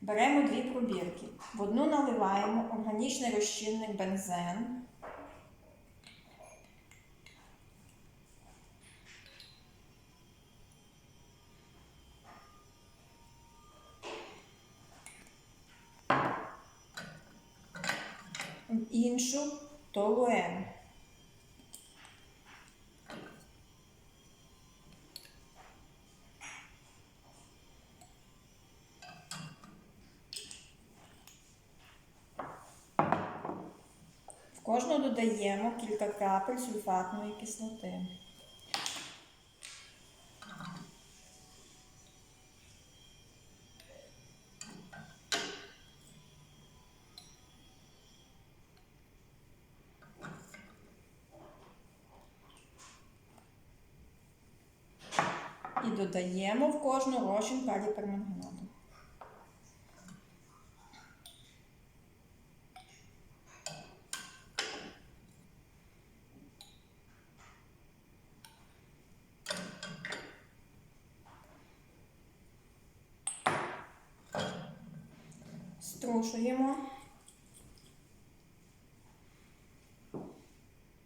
Беремо дві пробірки. В одну наливаємо органічний розчинник бензен. Іншу толуен. Кожну додаємо кілька крапель сульфатної кислоти. І додаємо в кожну розчин калій перманганату. Струшуємо.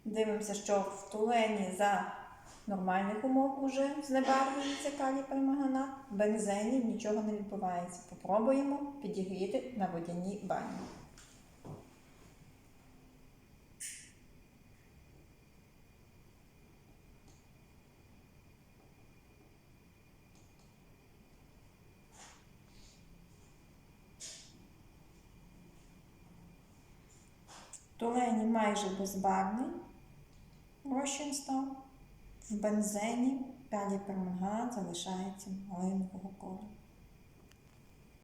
Дивимося, що в тулені за нормальних умов уже знебарвлюється калій перманганат. В бензені нічого не відбувається. Попробуємо підігріти на водяній бані. Тулені майже безбарвний розчин став. В бензені калій пермага залишається маленького кольору.